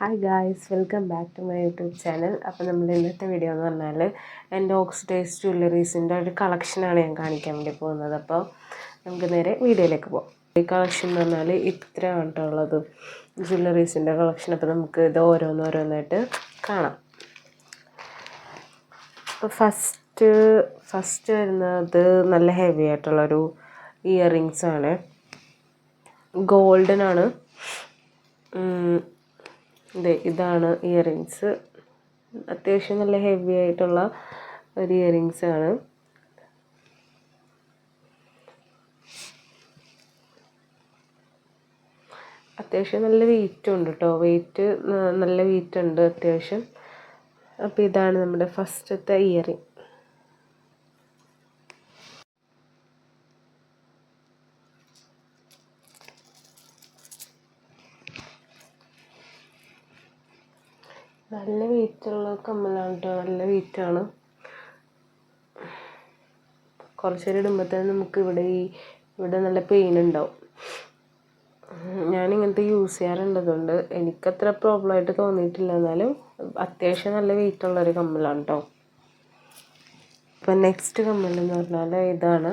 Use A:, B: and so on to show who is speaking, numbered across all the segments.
A: Hi guys welcome back to my YouTube channel അപ്പോൾ നമ്മൾ ഇന്നത്തെ വീഡിയോ എന്ന് പറഞ്ഞാൽ എന്റെ ഓക്സിഡൈസ് ജ്വല്ലറീസിന്റെ ഒരു കളക്ഷനാണ് ഞാൻ കാണിക്കാൻ വേണ്ടി പോകുന്നത്. അപ്പോൾ നമുക്ക് നേരെ വീഡിയോയിലേക്ക് പോകാം ഈ കളക്ഷൻ എന്ന് പറഞ്ഞാൽ ഇത്രയാണ് കേട്ടോ ജ്വല്ലറീസിന്റെ കളക്ഷൻ അപ്പോൾ നമുക്ക് ഇത് ഓരോന്നോരോന്നായിട്ട് കാണാം. അപ്പോൾ ഫസ്റ്റ് ഫസ്റ്റ് വരുന്നത് നല്ല ഹെവി ആയിട്ടുള്ളൊരു ഇയർ റിങ്സ് ആണ്. ഗോൾഡൻ ആണ്. ഇത് ഇതാണ് ഇയറിങ്സ് അത്യാവശ്യം നല്ല ഹെവി ആയിട്ടുള്ള ഒരു ഇയറിങ്സ് ആണ്. അത്യാവശ്യം നല്ല വെയിറ്റ് ഉണ്ട് കേട്ടോ വെയിറ്റ് നല്ല വെയിറ്റ് ഉണ്ട് അത്യാവശ്യം. അപ്പോൾ ഇതാണ് നമ്മുടെ ഫസ്റ്റത്തെ ഇയറിങ് നല്ല വെയിറ്റുള്ള കമ്മലാണ് കേട്ടോ നല്ല വെയിറ്റാണ്. കുറച്ച് നേരം തന്നെ നമുക്ക് ഇവിടെ ഈ ഇവിടെ നല്ല പെയിൻ ഉണ്ടാവും. ഞാൻ ഇങ്ങനത്തെ യൂസ് ചെയ്യാറുണ്ട്. അതുകൊണ്ട് എനിക്കത്ര പ്രോബ്ലമായിട്ട് തോന്നിയിട്ടില്ല. എന്നാലും അത്യാവശ്യം നല്ല വെയിറ്റുള്ളൊരു കമ്മലാണ് കേട്ടോ ഇപ്പം നെക്സ്റ്റ് കമ്മൽ എന്ന് പറഞ്ഞാൽ ഇതാണ്.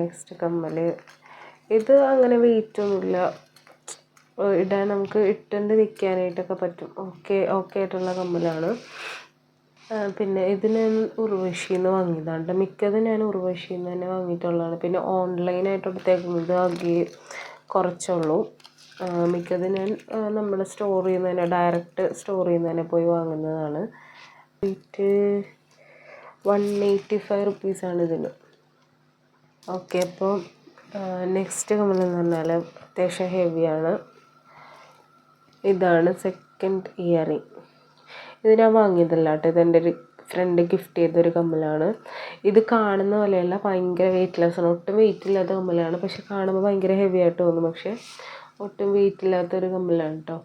A: നെക്സ്റ്റ് കമ്മൽ ഇത് അങ്ങനെ വെയിറ്റ് ഒന്നുമില്ല. ഇടാൻ നമുക്ക് ഇട്ടുകൊണ്ട് നിൽക്കാനായിട്ടൊക്കെ പറ്റും. ഓക്കെ ഓക്കെ ആയിട്ടുള്ള കമ്മലാണ്. പിന്നെ ഇത് ഞാൻ ഉർവശിയിൽ നിന്ന് വാങ്ങിയതാണ് മിക്കതും ഞാൻ ഉർവശിയിൽ നിന്ന് തന്നെ വാങ്ങിയിട്ടുള്ളതാണ്. പിന്നെ ഓൺലൈനായിട്ട് എടുത്തേക്കുന്നത് ആകെ കുറച്ചുള്ളൂ. മിക്കതും ഞാൻ നമ്മുടെ സ്റ്റോറിൽ നിന്ന് തന്നെ ഡയറക്റ്റ് സ്റ്റോറിൽ നിന്ന് തന്നെ പോയി വാങ്ങുന്നതാണ്. റേറ്റ് വൺ എയ്റ്റി ഫൈവ് റുപ്പീസാണ് ഇതിന്. ഓക്കെ അപ്പോൾ നെക്സ്റ്റ് കമ്മലെന്ന് പറഞ്ഞാൽ അത്യാവശ്യം ഹെവിയാണ് ഇതാണ് സെക്കൻഡ് ഇയറിങ് ഇത് ഞാൻ വാങ്ങിയതല്ല കേട്ടോ ഇതെന്റെ ഒരു ഫ്രണ്ട് ഗിഫ്റ്റ് ചെയ്തൊരു കമ്മലാണ്. ഇത് കാണുന്ന പോലെയല്ല ഭയങ്കര വെയിറ്റ്ലെസ് ആണ്. ഒട്ടും വെയിറ്റ് ഇല്ലാത്ത കമ്മലാണ്. പക്ഷെ കാണുമ്പോൾ ഭയങ്കര ഹെവി ആയിട്ട് തോന്നും. പക്ഷേ ഒട്ടും വെയിറ്റ് ഇല്ലാത്തൊരു കമ്മലാണ് കേട്ടോ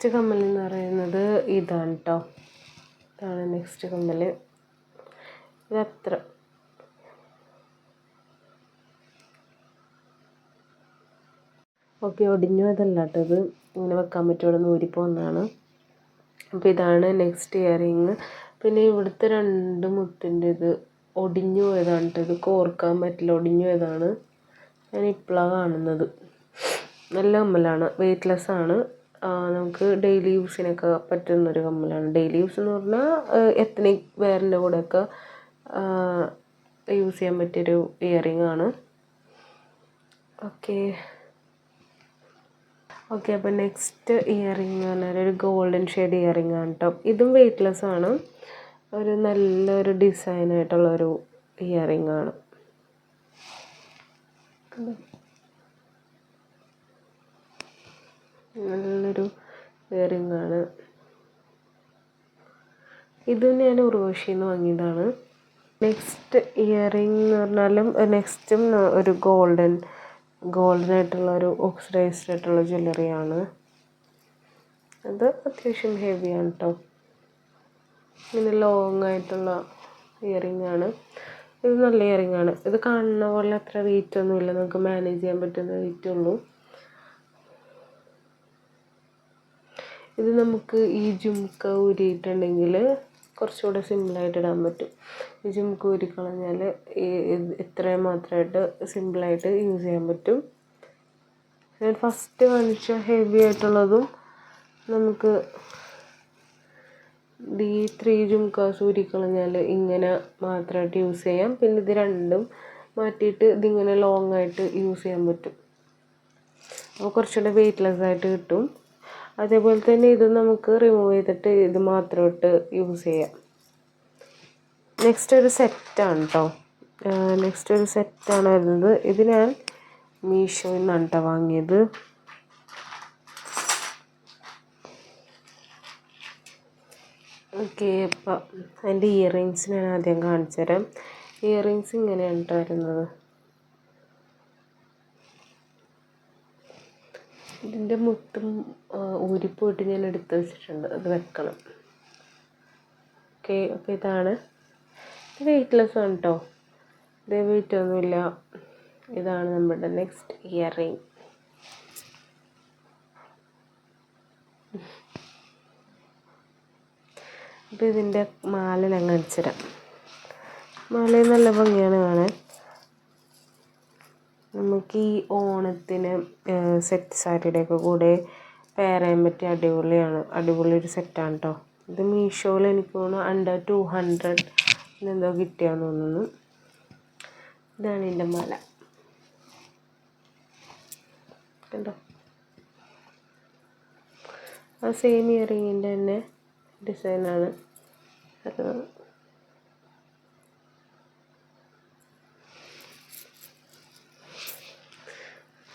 A: നെക്സ്റ്റ് കമ്മൽ എന്ന് പറയുന്നത് ഇതാണ് കേട്ടോ ഇതാണ് നെക്സ്റ്റ് കമ്മൽ ഇതത്ര ഓക്കെ ഒടിഞ്ഞു കേട്ടോ ഇത്. ഇങ്ങനെ വെക്കാൻ പറ്റുമോ? നിന്ന് ഊരിപ്പോകുന്നതാണ് അപ്പോൾ ഇതാണ് നെക്സ്റ്റ് ഇയറിങ് പിന്നെ ഇവിടുത്തെ രണ്ട് മുത്തിന്റെ ഇത് ഒടിഞ്ഞു പോയതാണ് കേട്ടോ. ഇത് കോർക്കാൻ പറ്റില്ല. ഒടിഞ്ഞു പോയതാണ്. ഞാൻ ഇപ്പോഴാണ് കാണുന്നത്. നല്ല കമ്മലാണ്. വെയ്റ്റ്ലെസ് ആണ്. നമുക്ക് ഡെയിലി യൂസിനൊക്കെ പറ്റുന്നൊരു കമ്മലാണ്. ഡെയിലി യൂസ് എന്ന് പറഞ്ഞാൽ എത്തനിക് വെയറിന്റെ കൂടെയൊക്കെ യൂസ് ചെയ്യാൻ പറ്റിയൊരു ഇയറിംഗ് ആണ്. ഓക്കെ ഓക്കെ അപ്പോൾ നെക്സ്റ്റ് ഇയറിംഗ് എന്ന് പറഞ്ഞാൽ ഒരു ഗോൾഡൻ ഷെയ്ഡ് ഇയറിംഗ് ആണ് കേട്ടോ ഇതും വെയ്റ്റ്ലെസ് ആണ്. ഒരു നല്ലൊരു ഡിസൈൻ ആയിട്ടുള്ളൊരു ഇയറിംഗ് ആണ്. നല്ലൊരു ഇയറിംഗ് ആണ്. ഇത് ഞാൻ ഉർവശിയിൽ നിന്ന് വാങ്ങിയതാണ്. നെക്സ്റ്റ് ഇയറിംഗ് എന്ന് പറഞ്ഞാലും നെക്സ്റ്റും ഒരു ഗോൾഡൻ ഗോൾഡൻ ആയിട്ടുള്ള ഒരു ഓക്സിഡൈസ്ഡ് ആയിട്ടുള്ള ജ്വല്ലറിയാണ്. അത് അത്യാവശ്യം ഹെവിയാണ് കേട്ടോ ഇങ്ങനെ ലോങ് ആയിട്ടുള്ള ഇയറിംഗ് ആണ്. ഇത് നല്ല ഇയറിംഗ് ആണ്. ഇത് കാണുന്ന പോലെ അത്ര വെയിറ്റ് ഒന്നുമില്ല നമുക്ക് മാനേജ് ചെയ്യാൻ പറ്റുന്ന വെയിറ്റ് ഉള്ളൂ. ഇത് നമുക്ക് ഈ ജുംക്ക ഊരിയിട്ടുണ്ടെങ്കിൽ കുറച്ചുകൂടെ സിമ്പിളായിട്ട് ഇടാൻ പറ്റും. ഈ ചുമക്ക് ഊരിക്കളഞ്ഞാൽ ഇത്രയും മാത്രമായിട്ട് സിമ്പിളായിട്ട് യൂസ് ചെയ്യാൻ പറ്റും. ഞാൻ ഫസ്റ്റ് കാണിച്ച ഹെവി ആയിട്ടുള്ളതും നമുക്ക് ഈ ത്രീ ജുംക്കാസ് ഊരിക്കളഞ്ഞാൽ ഇങ്ങനെ മാത്രമായിട്ട് യൂസ് ചെയ്യാം. പിന്നെ ഇത് രണ്ടും മാറ്റിയിട്ട് ഇതിങ്ങനെ ലോങ് ആയിട്ട് യൂസ് ചെയ്യാൻ പറ്റും. അപ്പോൾ കുറച്ചുകൂടെ വെയ്റ്റ്ലെസ് ആയിട്ട് കിട്ടും. അതേപോലെ തന്നെ ഇത് നമുക്ക് റിമൂവ് ചെയ്തിട്ട് ഇത് മാത്രം ഇട്ട് യൂസ് ചെയ്യാം. നെക്സ്റ്റ് ഒരു സെറ്റാണ് കേട്ടോ നെക്സ്റ്റ് ഒരു സെറ്റാണ് വരുന്നത്. ഇത് ഞാൻ മീഷോയിൽ നിന്നാണ് കേട്ടോ വാങ്ങിയത്. ഓക്കെ അപ്പം അതിന്റെ ഇയറിങ്സ് ഞാൻ ആദ്യം കാണിച്ചു തരാം ഇയറിങ്സ് ഇങ്ങനെയാണ് കേട്ടോ വരുന്നത്. ഇതിന്റെ മുട്ടും ഊരിപ്പോയിട്ട് ഞാൻ എടുത്ത് വെച്ചിട്ടുണ്ട്. അത് വെക്കണം. ഓക്കെ അപ്പോൾ ഇതാണ്. ഇത് വെയ്റ്റ്ലെസ് ആണ് കേട്ടോ ഇത് വെയിറ്റ് ഒന്നുമില്ല. ഇതാണ് നമ്മുടെ നെക്സ്റ്റ് ഇയർ റിംഗ് അപ്പോൾ ഇതിന്റെ മാല ഞങ്ങൾ അടിച്ചിടാം മാല നല്ല ഭംഗിയാണ് കാണാൻ. നമുക്ക് ഈ ഓണത്തിന് സെറ്റ് സാരിയുടെ ഒക്കെ കൂടെ പെയർ ചെയ്യാൻ പറ്റിയ അടിപൊളിയാണ്. അടിപൊളി ഒരു സെറ്റാണ് കേട്ടോ ഇത് മീഷോയിൽ എനിക്ക് തോന്നുന്നു അണ്ടർ ടു ഹൺഡ്രഡ് എന്തോ കിട്ടിയാന്ന് തോന്നുന്നു. ഇതാണ് എന്റെ മാല. കണ്ടോ? ആ സെയിം ഇയറിങ്ങിന്റെ തന്നെ ഡിസൈനാണ് വരുന്നത്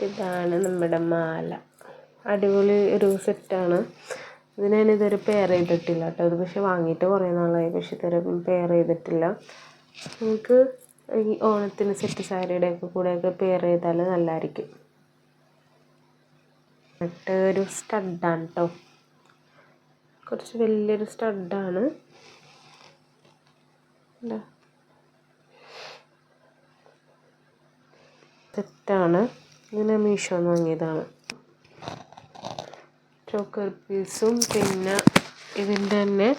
A: ഇതാണ് നമ്മുടെ മാല. അടിപൊളി ഒരു സെറ്റാണ്. ഇതിന് ഞാൻ ഇതുവരെ പെയർ ചെയ്തിട്ടില്ല കേട്ടോ. ഇത് പക്ഷെ വാങ്ങിയിട്ട് കുറേ നാളായി. പക്ഷെ ഇതുവരെ പെയർ ചെയ്തിട്ടില്ല. നമുക്ക് ഈ ഓണത്തിന് സെറ്റ് സാരിയുടെ ഒക്കെ കൂടെയൊക്കെ പെയർ ചെയ്താൽ നല്ലതായിരിക്കും എന്നിട്ട് ഒരു സ്റ്റഡാണ് കേട്ടോ കുറച്ച് വലിയൊരു സ്റ്റഡാണ് സെറ്റാണ്. ഇങ്ങനെ മീഷോന്ന് വാങ്ങിയതാണ്. ചോക്കർ പീസും പിന്നെ ഇതിന്റെ തന്നെ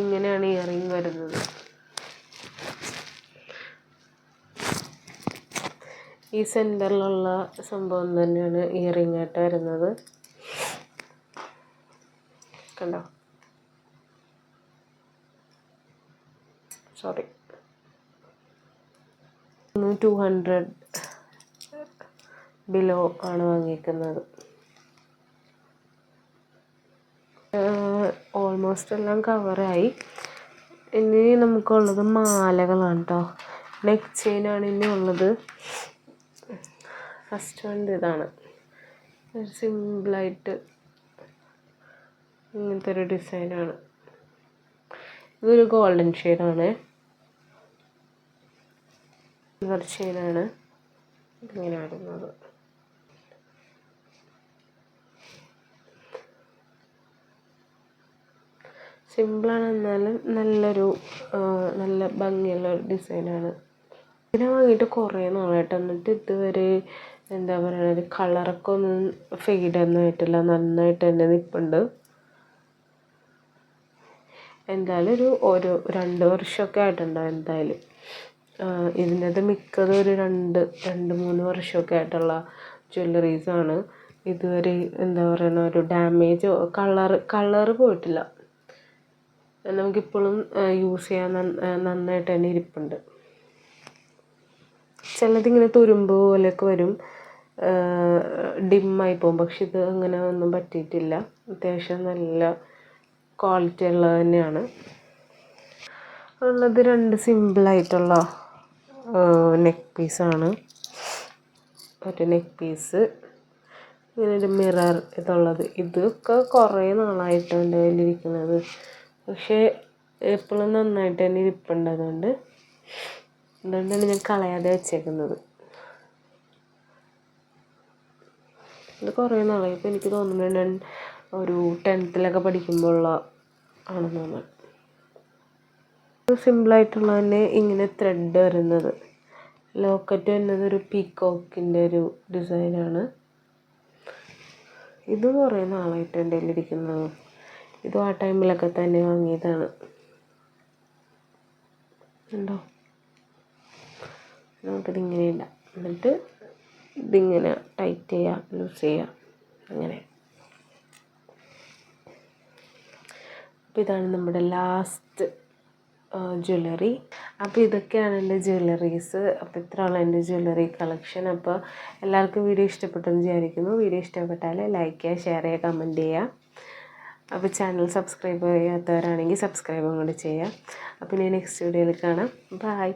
A: ഇങ്ങനെയാണ് ഇയറിങ് വരുന്നത്. ഈ സെന്ററിലുള്ള സംഭവം തന്നെയാണ് ഇയറിങ് ആയിട്ട് വരുന്നത്. കണ്ടോ? സോറി ടു ഹൺഡ്രഡ് ബിലോ ആണ് വാങ്ങിക്കുന്നത്. ഓൾമോസ്റ്റ് എല്ലാം കവറായി ഇനി നമുക്കുള്ളത് മാലകളാണ് കേട്ടോ നെക്ക് ചെയിൻ ആണ് ഇനി ഉള്ളത്. ഫസ്റ്റ് വൺ ഇതാണ്. സിമ്പിളായിട്ട് ഇങ്ങനത്തെ ഒരു ഡിസൈനാണ് ഇതൊരു ഗോൾഡൻ ഷെയ്ഡാണ് സിൽവർ ചെയിനാണ് ഇങ്ങനെ വരുന്നത്. സിമ്പിളാണ് എന്നാലും നല്ലൊരു നല്ല ഭംഗിയുള്ള ഒരു ഡിസൈനാണ്. ഇതിനെ വാങ്ങിയിട്ട് കുറേ നാളായിട്ട്. എന്നിട്ട് ഇതുവരെ എന്താ പറയുക കളറൊക്കെ ഒന്നും ഫെയ്ഡൊന്നും ആയിട്ടില്ല. നന്നായിട്ട് തന്നെ നിൽപ്പുണ്ട് എന്തായാലും ഒരു ഒരു രണ്ട് വർഷമൊക്കെ ആയിട്ടുണ്ടാവും എന്തായാലും. ഇതിന്റെത് മിക്കതും ഒരു രണ്ട് രണ്ട് മൂന്ന് വർഷമൊക്കെ ആയിട്ടുള്ള ജ്വല്ലറീസാണ് ഇതുവരെ എന്താ പറയുക ഒരു ഡാമേജോ കളർ കളറ് പോയിട്ടില്ല. നമുക്കിപ്പോഴും യൂസ് ചെയ്യാൻ നന്നായിട്ട് തന്നെ ഇരിപ്പുണ്ട്. ചിലതിങ്ങനെ തുരുമ്പ് പോലെയൊക്കെ വരും. ഡിമ്മായി പോകും. പക്ഷെ ഇത് അങ്ങനെ ഒന്നും പറ്റിയിട്ടില്ല. അത്യാവശ്യം നല്ല ക്വാളിറ്റി ഉള്ളത് തന്നെയാണ്. ഉള്ളത് രണ്ട് സിമ്പിളായിട്ടുള്ള നെക്ക് പീസാണ് മറ്റേ നെക്ക് പീസ് ഇങ്ങനെ ഒരു മിറർ ഇതുള്ളത്. ഇതൊക്കെ കുറേ നാളായിട്ട് എന്റെ കയ്യിലിരിക്കുന്നത്. പക്ഷേ എപ്പോഴും നന്നായിട്ട് തന്നെ ഇരിപ്പുണ്ട് അതുകൊണ്ട് അതുകൊണ്ടാണ് ഞാൻ കളയാതെ വെച്ചേക്കുന്നത്. ഇത് കുറേ നാളായി. ഇപ്പോൾ എനിക്ക് തോന്നുന്നു ഞാൻ ഒരു ടെൻത്തിലൊക്കെ പഠിക്കുമ്പോഴുള്ള ആണെന്ന് തോന്നുന്നു സിമ്പിളായിട്ടുള്ള തന്നെ ഇങ്ങനെ ത്രെഡ് വരുന്നത്. ലോക്കറ്റ് വരുന്നത് ഒരു പീക്കോക്കിന്റെ ഒരു ഡിസൈനാണ് ഇത് കുറേ നാളായിട്ട് എന്റെ കയ്യിലിരിക്കുന്നത്. ഇതും ആ ടൈമിലൊക്കെ തന്നെ വാങ്ങിയതാണ്. ഉണ്ടോ നമുക്കിതിങ്ങനെ ഇടാം. എന്നിട്ട് ഇതിങ്ങനെ ടൈറ്റ് ചെയ്യാം ലൂസ് ചെയ്യാം. അങ്ങനെ. അപ്പോൾ ഇതാണ് നമ്മുടെ ലാസ്റ്റ് ജ്വല്ലറി അപ്പോൾ ഇതൊക്കെയാണ് എന്റെ ജ്വല്ലറീസ് അപ്പോൾ ഇത്രയാണ് എന്റെ ജ്വല്ലറി കളക്ഷൻ അപ്പോൾ എല്ലാവർക്കും വീഡിയോ ഇഷ്ടപ്പെട്ടെന്ന് വിചാരിക്കുന്നു. വീഡിയോ ഇഷ്ടപ്പെട്ടാൽ ലൈക്ക് ചെയ്യുക ഷെയർ ചെയ്യുക കമന്റ് ചെയ്യുക. അപ്പോൾ ചാനൽ സബ്സ്ക്രൈബ് ചെയ്യാത്തവരാണെങ്കിൽ സബ്സ്ക്രൈബും കൂടി ചെയ്യുക. അപ്പോൾ ഇനി നെക്സ്റ്റ് വീഡിയോയിൽ കാണാം. ബായ്